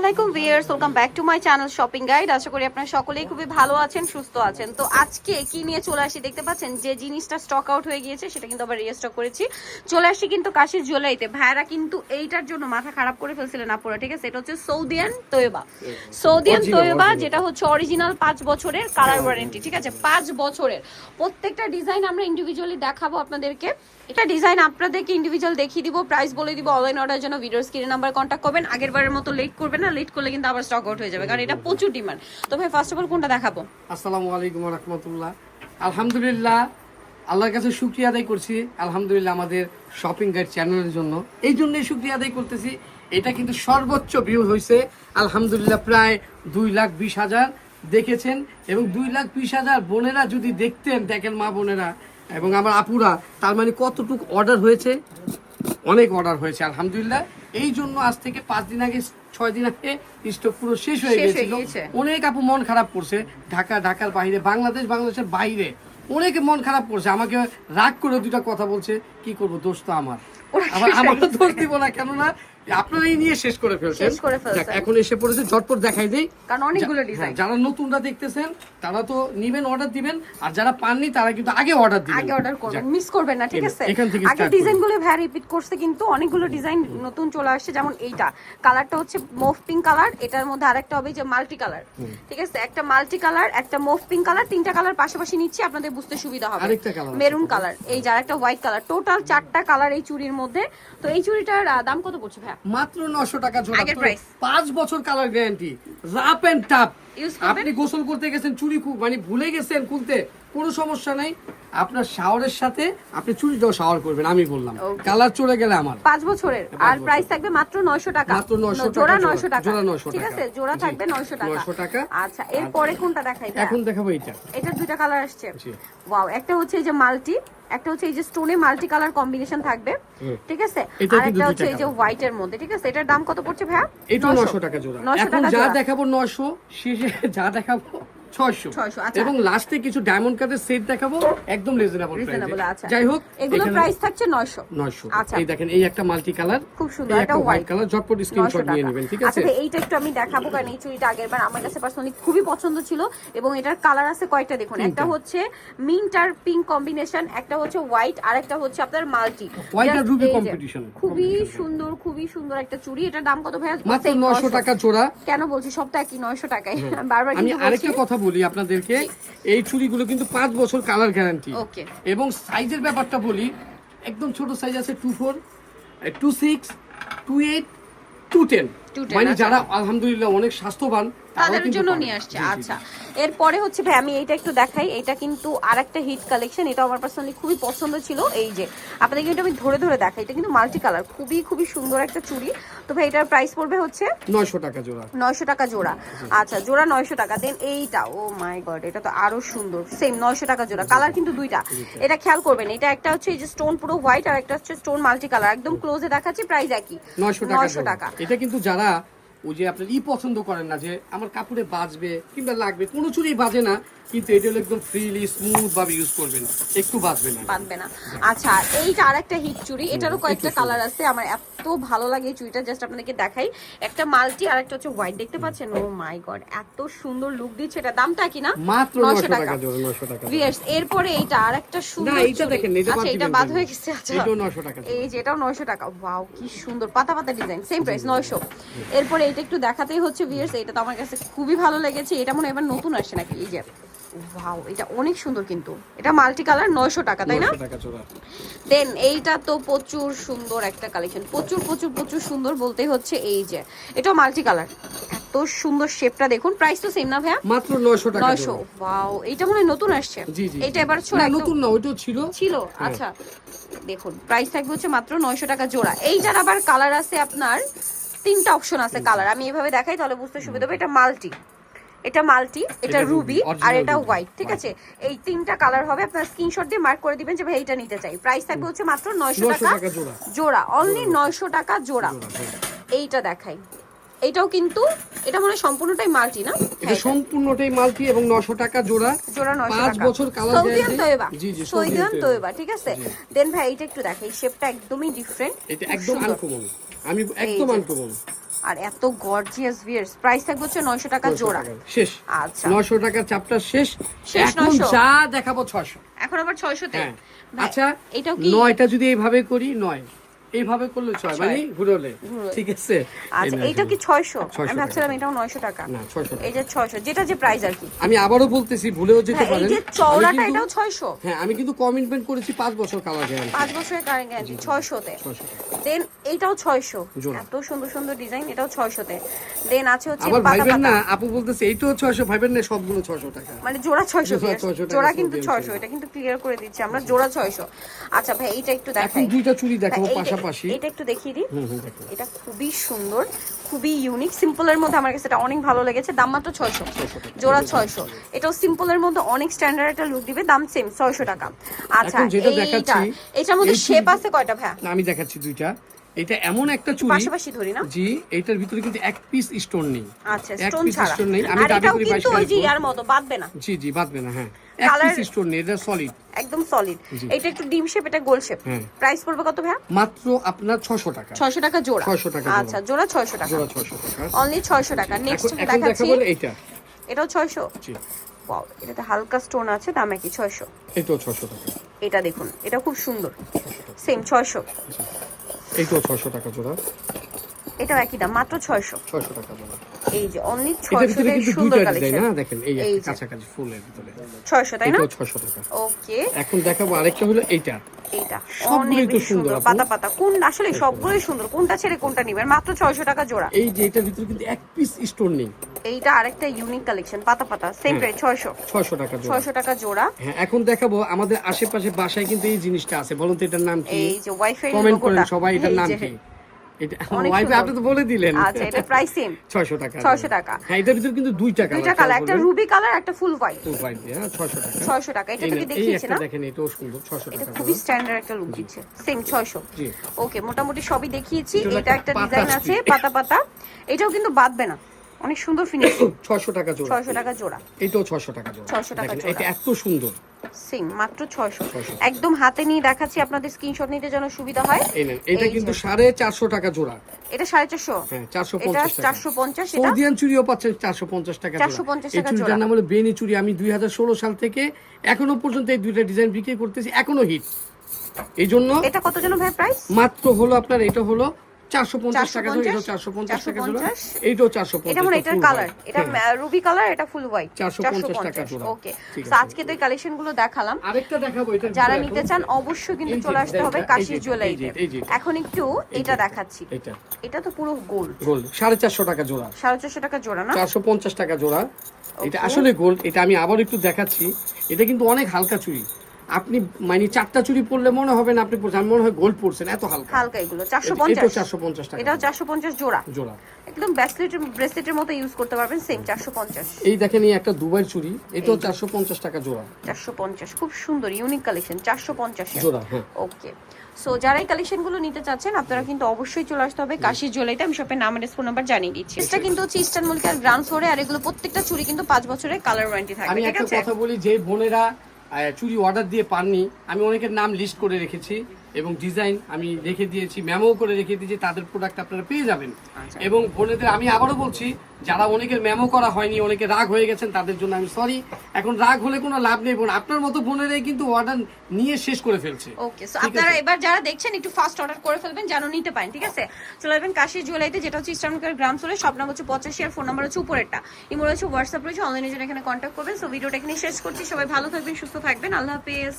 আলাইকুম viewers welcome back to my channel shopping guide. আশা করি আপনারা সকলেই খুবই ভালো আছেন সুস্থ আছেন। তো আজকে কি নিয়ে চলে আসি দেখতে পাচ্ছেন? যে জিনিসটা স্টক আউট হয়ে গিয়েছে সেটা কিন্তু আবার রিস্টক করেছি। চলে আসি কিন্তু কাশির জুয়েলারিতে ভাইরা কিন্তু এইটার জন্য মাথা খারাপ করে ফেলছিলেন আপুরা ঠিক আছে? এটা হচ্ছে সৌদিয়ান তোয়েবা। সৌদিয়ান তোয়েবা যেটা হচ্ছে অরিজিনাল পাঁচ বছরের কালার ওয়ারেন্টি ঠিক আছে? পাঁচ বছরের। প্রত্যেকটা ডিজাইন আমরা ইন্ডিভিজুয়ালি দেখাবো আপনাদেরকে। এটা ডিজাইন আপনাদেরকে ইন্ডিভিজুয়াল দেখিয়ে দিব প্রাইস বলে দিব অনলাইন অর্ডার জন্য ভিডিওর স্ক্রিনে নাম্বার কন্ট্যাক্ট করবেন। আগের বারের মতো লেট করবেন না লেট করলে কিন্তু আবার স্টক আউট হয়ে যাবে, কারণ এটা প্রচুর ডিমান্ড তো ভাই ফার্স্ট অফ অল কোনটা দেখাবো? আসসালামু আলাইকুম রহমতুল্লাহ। আলহামদুলিল্লাহ, আল্লাহর কাছে শুক্রিয়া আদায় করছি, আলহামদুলিল্লাহ আমাদের শপিং গাইড চ্যানেলের জন্য। এই জন্যই শুক্রিয়া আদায় করতেছি, এটা কিন্তু সর্বোচ্চ ভিউ হয়েছে আলহামদুলিল্লাহ, প্রায় দুই লাখ বিশ হাজার দেখেছেন, এবং দুই লাখ বিশ হাজার বোনেরা যদি দেখতেন, দেখেন মা বোনেরা এবং আমার আপুরা তার মানে কতটুকু অর্ডার হয়েছে? অনেক অর্ডার হয়েছে আলহামদুলিল্লাহ। এই জন্য আজ থেকে পাঁচ দিন আগে ছয় দিন আগে স্টক পুরো শেষ হয়ে গিয়েছে। অনেক আপু মন খারাপ করছে ঢাকা ঢাকার বাইরে বাংলাদেশ বাংলাদেশের বাইরে। অনেকে মন খারাপ করছে আমাকে রাগ করে দুটা কথা বলছে কি করব দোষ তো আমার। আবার আমারও দোষ দিব না কেননা আপনারাই নিয়ে শেষ করে ফেলছেন। শেষ করে ফেলছেন। যাক, এখন এসে পড়েছে ঝটপট দেখাই দেই। কারণ অনেকগুলো ডিজাইন হ্যাঁ, যারা নতুনরা দেখতেছেন তারা তো নিবেন অর্ডার দিবেন আর যারা পাননি তারা কিন্তু আগে অর্ডার দিবেন। আগে অর্ডার করবেন। মিস করবেন না ঠিক আছে? আগে ভ্যারি রিপিট করছে কিন্তু অনেকগুলো ডিজাইন নতুন চলে আসছে যেমন এইটা। কালারটা হচ্ছে মুভ পিঙ্ক কালার এটার মধ্যে আরেকটা হবে যে মাল্টি কালার ঠিক আছে? একটা মাল্টি কালার একটা মুভ পিঙ্ক কালার তিনটা কালার পাশাপাশি নিচ্ছি আপনাদের বুঝতে সুবিধা হবে। মেরুন কালার এই যার একটা হোয়াইট কালার টোটাল চারটা কালার এই চুড়ির মধ্যে। তো এই চুড়িটার দাম কত পড়ছে ভাইয়া মাত্র 900 টাকা জোড়া। পাঁচ বছর কালার গ্যারান্টি রাপ এন্ড টাপ আপনি গোসল করতে গেছেন চুরি খুব মানে ভুলে গেছেন খুলতে। কোনো সমস্যা নাই। আপনার শাওয়ারের সাথে আপনি চুরিটাও শাওয়ার করবেন আমি বললাম। কালার চলে গেলে আমার। পাঁচ বছরের। আর প্রাইস থাকবে মাত্র নয়শো টাকা। মাত্র 900 টাকা জোড়া জোড়া। নয়শো টাকা। জোড়া 900 ঠিক আছে? জোড়া থাকবে নয়শো টাকা। 900 টাকা। আচ্ছা এরপরে কোনটা দেখাই এখন দেখাবো এইটা। এটা দুইটা কালার আসছে। ওয়াও একটা হচ্ছে এই যে মাল্টি একটা হচ্ছে এই যে স্টোনে মাল্টি কালার কম্বিনেশন থাকবে। ঠিক আছে? আর একটা হচ্ছে এই যে। হোয়াইট এর মধ্যে। ঠিক আছে? এটার দাম কত পড়ছে ভাইয়া? এটাও 900 নশো টাকা জোড়া। এখন যা দেখাবো নশো শেষে যা দেখাবো ছয়শো। 600, আচ্ছা। এবং লাস্টে কিছু ডায়মন্ড কার্ডের সেট দেখাবো একদম রিজনেবল আচ্ছা। যাই হোক এগুলো প্রাইস থাকছে 900 নয়শো। আচ্ছা। এই দেখেন এই একটা মাল্টি কালার খুব সুন্দর, একটা হোয়াইট কালার ঝটপট স্ক্রিনশট নিয়ে নেবেন ঠিক আছে? এইটা একটু আমি দেখাবো কারণ এই চুড়িটা আগের বার আমার কাছে পার্সোনালি খুবই পছন্দ ছিল এবং এটার কালার আছে কয়টা দেখুন। একটা হচ্ছে মিন্ট আর পিঙ্ক কম্বিনেশন একটা হচ্ছে হোয়াইট আর একটা হচ্ছে আপনার মাল্টি White আর ruby competition। খুবই সুন্দর খুবই সুন্দর একটা চুড়ি। এটার দাম কত ভাই? মাত্র নশো টাকা জোড়া। কেন বলছি? সবটা কি নয়শো টাকায়। বারবার আমি আরেকটা কথা বলি আপনাদেরকে এই চুড়িগুলো কিন্তু পাঁচ বছর কালার গ্যারান্টি এবং সাইজের ব্যাপারটা বলি একদম ছোট সাইজ আছে two four two six two eight two ten মানে আচ্ছা। যারা আলহামদুলিল্লাহ অনেক স্বাস্থ্যবান তাদের জন্য নিয়ে আসছে। আচ্ছা। এরপরে হচ্ছে ভাই আমি এইটা একটু দেখাই এটা কিন্তু আরেকটা হিট কালেকশন এটা আমার পার্সোনালি খুবই পছন্দ ছিল। এই যে আপনাদেরকে এটা আমি ধরে ধরে দেখাই এটা কিন্তু মাল্টি কালার খুবই খুবই সুন্দর একটা চুড়ি। তো ভাই এটার প্রাইস পড়বে হচ্ছে? নয়শো টাকা জোড়া। নয়শো টাকা জোড়া। আচ্ছা জোড়া নয়শো টাকা। দেন এইটা ও মাই গড এটা তো আরও সুন্দর। সেম নয়শো টাকা জোড়া। কালার কিন্তু দুইটা। এটা খেয়াল করবেন এটা একটা হচ্ছে এই যে স্টোন পুরো হোয়াইট আর একটা হচ্ছে স্টোন মাল্টি কালার একদম ক্লোজে দেখাচ্ছি প্রাইস একই। নয়শো টাকা। এটা কিন্তু যারা ওই যে আপনার ই পছন্দ করেন না যে আমার কাপড়ে বাজবে কিংবা লাগবে কোনো চুরি বাজে না কিন্তু এটা হলো একদম ফ্রিলি স্মুথ ভাবে ইউজ করবেন। একটু বাজবে না। বাঁধবে না। আচ্ছা এইটা আরেকটা হিট চুড়ি এটারও কয়েকটা কালার আছে। আমার এত ভালো লাগে এই চুড়িটা জাস্ট আপনাদেরকে দেখাই। একটা মাল্টি আর একটা হচ্ছে হোয়াইট দেখতে পাচ্ছেন? ও মাই গড এত সুন্দর লুক দিচ্ছে। এটা দামটা কি না? মাত্র 900 টাকা। জোড়া নয়শো টাকা ভিউয়ার্স এরপরে এইটা আরেকটা সুন্দর না এইটা দেখেন এটা আচ্ছা বাদ এটা বাদ হয়ে গেছে। আচ্ছা। এটাও নয়শো টাকা এই যে এটাও নয়শো টাকা। ওয়াও কি সুন্দর। পাতা পাতা ডিজাইন সেম প্রাইস নয়শো। এরপরে এটা একটু দেখাতেই হচ্ছে ভিউয়ার্স এটা তো আমার কাছে খুবই ভালো লেগেছে। এটা মনে হয় এবার নতুন আসছে নাকি? এই যে। ওয়াও এটা অনেক সুন্দর কিন্তু। এটা মাল্টি কালার নয়শো টাকা তাই না? 900 দেন এইটা তো প্রচুর সুন্দর একটা কালেকশন প্রচুর প্রচুর প্রচুর সুন্দর বলতে হচ্ছে এই যে। এটা মাল্টি কালার এত সুন্দর শেপটা দেখুন। প্রাইস তো সেম না ভাইয়া? মাত্র নয়শো টাকা নয়শো। জোড়া। ওয়াও এটা মনে হয় নতুন আসছে। এটা এবার ছোট নতুন না ওইটাও ছিল। ছিল আচ্ছা। দেখুন প্রাইস থাকবে হচ্ছে মাত্র নয়শো টাকা জোড়া। এইটার আবার কালার আছে আপনার তিনটা অপশন আছে কালার আমি এভাবে দেখাই তাহলে বুঝতে সুবিধা হবে। এটা মাল্টি এটা মাল্টি এটা এটা রুবি আর এটা হোয়াইট ঠিক আছে? এই তিনটা কালার হবে আপনার স্ক্রিনশট দিয়ে মার্ক করে দিবেন যে ভাই এইটা নিতে চাই। প্রাইস থাকবে হচ্ছে মাত্র নয়শো 900 টাকা জোড়া। অনলি নয়শো টাকা জোড়া। এইটা দেখাই। এটাও কিন্তু এটা মনে সম্পূর্ণটাই মাল্টি না? এটা হ্যাঁ, সম্পূর্ণটাই মাল্টি এবং নশো টাকা জোড়া। জোড়া নয়শো পাঁচ টাকা। বছর কালার সৌদিয়ান তোয়েবা। জি জি সৌদিয়ান তোয়েবা। ঠিক আছে? দেন ভাই এইটা একটু দেখাই। শেপটা একদমই ডিফারেন্ট এটা একদম আনকমন আমি একদম। আনকমন আর এত গর্জিয়াস ভিয়ার্স প্রাইস থাকবে হচ্ছে নয়শো টাকা 900 জোড়া। শেষ। আচ্ছা। 900 টাকার চাপটা শেষ। শেষ এখন 900 যা দেখাবো ছশো এখন আবার 600 তে আচ্ছা এটাও কি? নয়টা যদি এইভাবে করি নয়। এইভাবে করলে ছয় মানে ঘুরোলে। ঠিক আছে? আচ্ছা এইটা কি 600 আমি ভাবছিলাম এটাও নয়শো টাকা। না ছয়শো এই যে ছয়শো যেটা যে প্রাইস আর কি। আমি আবারও বলতেছি ভুলেও যেতে হ্যাঁ, এই যে চওড়াটা এটাও ছয়শো। হ্যাঁ আমি কিন্তু কমিটমেন্ট করেছি পাঁচ বছর কালার গ্যারান্টি পাঁচ বছরের কারেন্ট গ্যারান্টি ছয়শোতে। ছয়শো দেন এইটাও ছয়শো। জোড়া। এত সুন্দর সুন্দর ডিজাইন এটাও ছয়শোতে। দেন আছে হচ্ছে আবার পাতা ভাইবেন না আপু বলতেছে এইটাও ছয়শো ভাইবেন না সবগুলো ছয়শো টাকা। মানে জোড়া ছয়শো জোড়া 600 জোড়া কিন্তু দিয়েছে। ছয়শো এটা কিন্তু ক্লিয়ার করে দিচ্ছি আমরা জোড়া ছয়শো। আচ্ছা ভাই এইটা একটু দেখাই। দুইটা চুড়ি দেখাবো হ্যাঁ, এইটা- পাশাপাশি। এটা একটু দেখিয়ে দিই। এটা খুবই সুন্দর খুবই ইউনিক সিম্পলের মধ্যে আমার কাছে এটা অনেক ভালো লেগেছে। দাম মাত্র ছয়শো। জোড়া ছয়শো। এটাও সিম্পলের মধ্যে অনেক স্ট্যান্ডার্ড একটা লুক দিবে দাম সেম ছয়শো টাকা। আচ্ছা এটার মধ্যে শেপ আছে কয়টা ভাই আমি দেখাচ্ছি দুইটা। এটা এমন একটা চুড়ি পাশাপাশি ধরি না? জি এটার ভিতরে কিন্তু এক পিস স্টোন নেই। আচ্ছা স্টোন ছাড়া। stone নেই। আমি দাবি এটাও করি কিন্তু 22 ওই ক্যারেট ইয়ার মতো বাঁধবে না। জি জি বাদবে না হ্যাঁ। এক পিস স্টোন নেই এটা সলিড একদম সলিড এটা একটু ডিম শেপ এটা গোল শেপ হ্যাঁ। প্রাইস পড়বে কত ভাইয়া? মাত্র আপনার ছশো টাকা। ছয়শো টাকা জোড়া। 600 টাকা আচ্ছা জোড়া ছয়শো টাকা। জোড়া ছশো টাকা। অনলি ছয়শো টাকা। নেক্সট দেখাচ্ছি। এইটা। এটাও ছয়শো? জি। ওয়াও এটাতে হালকা স্টোন আছে দাম একই ছয়শো? এইটাও ছশো টাকা। এটা দেখুন এটা খুব সুন্দর। সেম ছয়শো। এইটাও ছশো টাকা জোড়া। এটাও একই দাম মাত্র ছয়শো। ছশো টাকা জোড়া এই যে অনলি এটার ছয়শো ভিতরে কিন্তু সুন্দর কালেকশন হ্যাঁ দেখেন এই এই একটা যে। কাছাকাছি ফুলের ভিতরে। ছয়শো তাই না? এটাও ছশো টাকা। ওকে। এখন দেখাবো আরেকটা হলো এইটা। এইটা অনেক সুন্দর, সুন্দর পাতা পাতা কোন আসলে সবগুলোই সুন্দর কোনটা ছেড়ে কোনটা নিবেন? মাত্র ছয়শো টাকা জোড়া। এই যে এটার ভিতরে কিন্তু এক পিস স্টোন নেই। এইটা আরেকটা ইউনিক কালেকশন পাতা পাতা সেম হ্যাঁ। প্রাইস টাকা জোড়া। ছয়শো টাকা জোড়া। হ্যাঁ এখন দেখাবো আমাদের আশেপাশে বাসায় কিন্তু এই জিনিসটা আছে। বলুন তো এটার নাম কি? এই যে ওয়াইফাই কমেন্ট করেন সবাই এটার নাম কি? এটা অনেক আপনি তো বলে দিলেন। আচ্ছা এটা প্রাইস সেম ছয়শো টাকা। 600 টাকা। হ্যাঁ এটার ভিতরে কিন্তু দুইটা কালার দুইটা কালার একটা রুবি কালার একটা ফুল হোয়াইট মোবাইল দিয়ে হ্যাঁ ছয়শো টাকা। ছয়শো টাকা এটা এই তো না, কি এই দেখিয়েছে না? দেখেন এটাও সুন্দর ছয়শো এটা খুবই স্ট্যান্ডার্ড একটা লুক দিচ্ছে। সেম ছয়শো। জি। ওকে মোটামুটি সবই দেখিয়েছি। এটা একটা ডিজাইন আছে পাতা পাতা। এটাও কিন্তু বাদবে না। অনেক সুন্দর ফিনিশিং ছয়শো টাকা জোড়া। টাকা জোড়া। এটাও ছয়শো টাকা জোড়া। 600 টাকা জোড়া। এটা এত সুন্দর। সেম মাত্র 600 একদম হাতে নিয়ে দেখাচ্ছি আপনাদের স্ক্রিনশট নিতে যেন সুবিধা হয়। এটা কিন্তু সাড়ে চারশো টাকা জোড়া। এটা সাড়ে চারশো। হ্যাঁ চারশো এটা পঞ্চাশ টাকা। চারশো পঞ্চাশ এটা সৌদিয়ান টাকা জোড়া। 450 এই টাকা জোড়া। নাম হলো বেনি চুড়ি আমি দুই হাজার ষোলো সাল থেকে এখনও পর্যন্ত এই দুইটা ডিজাইন বিক্রি করতেছি এখনও হিট এই জন্য এটা কত যেন ভাই প্রাইস মাত্র হলো আপনার এটা হলো চারশো পঞ্চাশ টাকা জোড়া এটাও চারশো পঞ্চাশ? টাকা জোড়া এইটাও চারশো এটা পঞ্চাশ মানে এটার কালার এটা রুবি কালার এটা ফুল হোয়াইট 450 টাকা জোড়া। ওকে তো আজকে তো এই কালেকশনগুলো দেখালাম। আরেকটা দেখাবো এটা যারা নিতে চান অবশ্যই কিন্তু চলে আসতে হবে কাশির জুয়েলারিতে। এখন একটু এটা দেখাচ্ছি। এটা এটা তো পুরো গোল গোল্ড সাড়ে চারশো টাকা জোড়া। সাড়ে চারশো টাকা জোড়া না? চারশো পঞ্চাশ টাকা জোড়া। এটা আসলে গোল্ড এটা আমি আবার একটু দেখাচ্ছি। এটা কিন্তু অনেক হালকা চুড়ি। আপনি মানে চারটা চুরি পরলে মনে হবে না আপনি আমার মনে হয় গোল্ড পরছেন এত হালকা। হালকা এগুলো পঞ্চাশ। চারশো পঞ্চাশ টাকা। এটাও চারশো পঞ্চাশ জোড়া। জোড়া। একদম ব্রেসলেটের ব্রেসলেটের মতো ইউজ করতে পারবেন সেম চারশো পঞ্চাশ। এই দেখেন এই একটা দুবাই চুড়ি এটাও চারশো পঞ্চাশ টাকা জোড়া। চারশো পঞ্চাশ খুব সুন্দর ইউনিক কালেকশন চারশো পঞ্চাশ জোড়া হ্যাঁ। ওকে সো যারা এই কালেকশনগুলো নিতে চাচ্ছেন আপনারা কিন্তু অবশ্যই চলে আসতে হবে কাশির জুয়েলারিতে। আমি শপের নাম ফোন নাম্বার জানিয়ে দিচ্ছি। এটা কিন্তু হচ্ছে ইস্টার্ন মল্লিকার গ্রাউন্ড ফ্লোরে আর এগুলো প্রত্যেকটা চুরি কিন্তু পাঁচ বছরের কালার ওয়ারেন্টি থাকবে আমি একটা কথা বলি যে বোনেরা চুড়ি অর্ডার দিয়ে পাননি। আমি অনেকের নাম লিস্ট করে রেখেছি। এবং ডিজাইন আমি রেখে দিয়েছি মেমো করে রেখে দিয়েছি তাদের প্রোডাক্ট আপনারা পেয়ে যাবেন। আচ্ছা। এবং বোনেদের আমি আবারও বলছি যারা অনেকের মেমো করা হয়নি অনেকে রাগ হয়ে গেছেন তাদের জন্য আমি সরি এখন রাগ হলে কোনো লাভ নেই বোন। আপনার মতো বোনেরাই কিন্তু অর্ডার নিয়ে শেষ করে ফেলছে। ওকে সো আপনারা এবার যারা দেখছেন একটু ফাস্ট অর্ডার করে ফেলবেন যেন নিতে পারেন ঠিক আছে? চলে যাবেন কাশির জুয়েলারিতে যেটা হচ্ছে ইস্টার্নকার গ্রাম সোলে সব নাম হচ্ছে পঁচাশি আর ফোন নাম্বার হচ্ছে উপরেরটা। ইমো রয়েছে হোয়াটসঅ্যাপ রয়েছে অনলাইনে জন্য এখানে কন্ট্যাক্ট করবেন। সো ভিডিওটা এখানে শেষ করছি। সবাই ভালো থাকবেন সুস্থ থাকবেন। আল্লাহ হাফেজ।